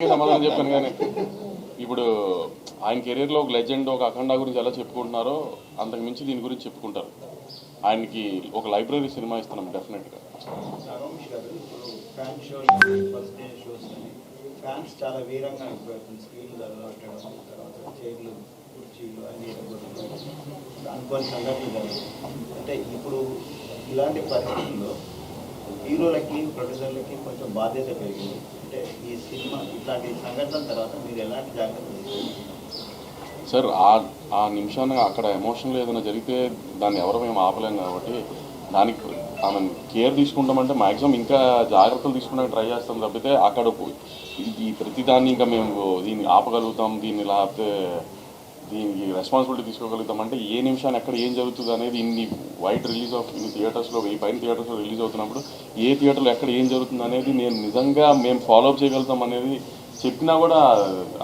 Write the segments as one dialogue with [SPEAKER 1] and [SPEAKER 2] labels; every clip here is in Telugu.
[SPEAKER 1] సమాధానం చెప్పాను కానీ ఇప్పుడు ఆయన కెరీర్లో ఒక లెజెండ్ ఒక అఖండ గురించి ఎలా చెప్పుకుంటున్నారో అంతకు మించి దీని గురించి చెప్పుకుంటారు. ఆయనకి ఒక లైబ్రరీ సినిమా ఇస్తున్నాం డెఫినెట్గా
[SPEAKER 2] డే షోస్ అని ఫ్యాన్స్ చాలా వీరంగా చైర్లు కుర్చీలు అన్ని అనుకోని సంఘటనలు అంటే ఇప్పుడు ఇలాంటి పరిస్థితుల్లో హీరోలకి ప్రొడ్యూసర్లకి కొంచెం బాధ్యత పెరిగింది. అంటే ఈ సినిమా ఇట్లాంటి తర్వాత మీరు ఎలాంటి జాగ్రత్తలు
[SPEAKER 1] సార్ ఆ ఆ నిమిషాన అక్కడ ఎమోషన్లు ఏదైనా జరిగితే దాన్ని ఎవరు మేము ఆపలేం కాబట్టి దానికి ఆమె కేర్ తీసుకుంటామంటే మాక్సిమం ఇంకా జాగ్రత్తలు తీసుకుంటానికి ట్రై చేస్తాం తప్పితే అక్కడ ఈ ప్రతిదాన్ని ఇంకా మేము దీన్ని ఆపగలుగుతాం దీన్ని లేకపోతే దీనికి రెస్పాన్సిబిలిటీ తీసుకోగలుగుతాం అంటే ఏ నిమిషాన్ని ఎక్కడ ఏం జరుగుతుంది అనేది ఇన్ని వైడ్ రిలీజ్ ఆఫ్ ఇన్ని థియేటర్స్లో వెయ్యి పైన థియేటర్స్లో రిలీజ్ అవుతున్నప్పుడు ఏ థియేటర్లో ఎక్కడ ఏం జరుగుతుంది అనేది నేను నిజంగా మేము ఫాలో అప్ చేయగలుగుతాం అనేది చెప్పినా కూడా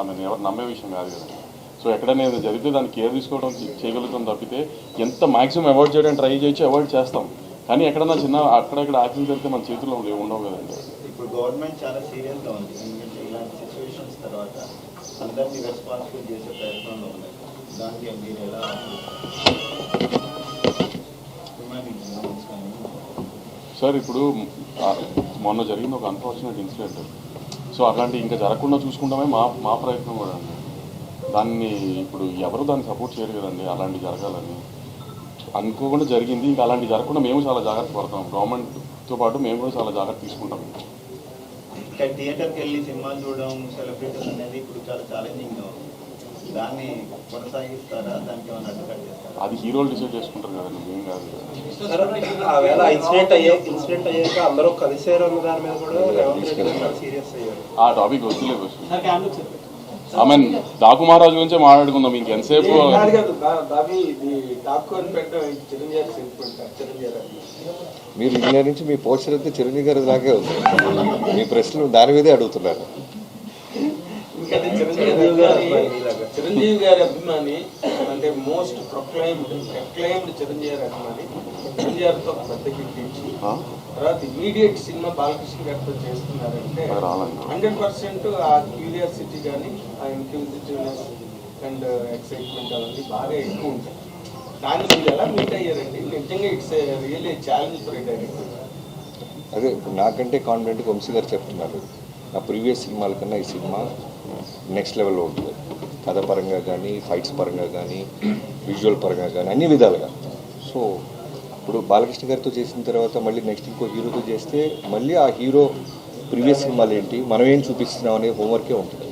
[SPEAKER 1] ఆమె ఎవరు నమ్మే విషయం కాదు కదా. సో ఎక్కడైనా జరిగితే దాన్ని కేర్ తీసుకోవడం చేయగలుగుతాం తప్పితే ఎంత మాక్సిమం అవాయిడ్ చేయడానికి ట్రై చేయొచ్చు అవాయిడ్ చేస్తాం. కానీ ఎక్కడన్నా చిన్న అక్కడక్కడ యాక్సిడెంట్ జరిగితే మన చేతుల్లో ఉండవు కదండి.
[SPEAKER 2] ఇప్పుడు గవర్నమెంట్ చాలా సీరియస్గా ఉంది. ఎందుకంటే ఇలాంటి సిచ్యువేషన్స్ తర్వాత అందరినీ రెస్పాన్సిబుల్ చేసే ప్రయత్నంలో ఉన్నారు దానికి మీరు ఎలా
[SPEAKER 1] సార్ ఇప్పుడు మొన్న జరిగిన ఒక అన్ఫార్చునేట్ ఇన్సిడెంట్ సో అలాంటి ఇంకా జరగకుండా చూసుకుంటామే మా మా ప్రయత్నం కూడా అండి. దాన్ని ఇప్పుడు ఎవరు దాన్ని సపోర్ట్ చేయరు కదండి అలాంటి జరగాలని. అనుకోకుండా జరిగింది ఇంకా అలాంటి జరగకుండా మేము చాలా జాగ్రత్త పడతాం. గవర్నమెంట్తో పాటు మేము కూడా చాలా జాగ్రత్త తీసుకుంటాం.
[SPEAKER 2] ఇక్కడ థియేటర్కి వెళ్ళి సినిమాలు చూడడం సెలబ్రిటీస్ అనేది ఇప్పుడు చాలా ఛాలెంజింగ్గా ఉంది. దాన్ని కొనసాగిస్తారా? దానికి ఏమైనా అడ్డుకట్ చేస్తారా?
[SPEAKER 1] అది హీరోలు డిసైడ్ చేసుకుంటారు కాదు కదా.
[SPEAKER 3] ఆ వేళ ఇన్సిడెంట్ అయ్యే ఇన్సిడెంట్ అయ్యాక అందరూ కలిసారు అన్న దాని మీద కూడా సీరియస్ అయ్యారు?
[SPEAKER 1] ఆ టాపిక్ వద్దులేదు ఐ మీన్ డాకు మహారాజు గురించే మాట్లాడుకుందాం ఇంకెంతసేపు
[SPEAKER 4] మీరు ఇళ్ళ నుంచి మీ పోస్టర్ అయితే చిరంజీవి గారి లాగే ఉంది. మీ ప్రశ్నలు దాని మీదే అడుగుతున్నారు.
[SPEAKER 3] చిరంజీవి గారి అభిమాని అంటే మోస్ట్ ప్రొక్లైమ్డ్ ప్రొక్లైమ్డ్ చిరంజీవి గారి అభిమాని. చిరంజీవి గారితో పెద్ద
[SPEAKER 1] ఆ?
[SPEAKER 3] తర్వాత ఇమీడియట్ సినిమా బాలకృష్ణ గారితో చేస్తున్నారంటే. హండ్రెడ్ పర్సెంట్ ఆ క్యూరియాసిటీ కానీ ఆ ఇంక్యూజిటివ్నెస్ అండ్ ఎక్సైట్మెంట్ అవన్నీ బాగా ఎక్కువ ఉంటాయి. దాన్ని మీరు ఎలా మీట్ అయ్యారండి? నిజంగా it's really challenge for director
[SPEAKER 4] అదే ఇప్పుడు నాకంటే కాన్ఫిడెంట్ వంశీ గారు చెప్తున్నారు. నా ప్రీవియస్ సినిమాల కన్నా ఈ సినిమా నెక్స్ట్ లెవెల్లో ఉంటుంది. కథ పరంగా కానీ ఫైట్స్ పరంగా కానీ విజువల్ పరంగా కానీ అన్ని విధాలుగా. సో ఇప్పుడు బాలకృష్ణ గారితో చేసిన తర్వాత మళ్ళీ నెక్స్ట్ ఇంకో హీరోతో చేస్తే మళ్ళీ ఆ హీరో ప్రీవియస్ సినిమాలు ఏంటి మనం ఏం చూపిస్తున్నాం అనే హోంవర్కే ఉంటుంది.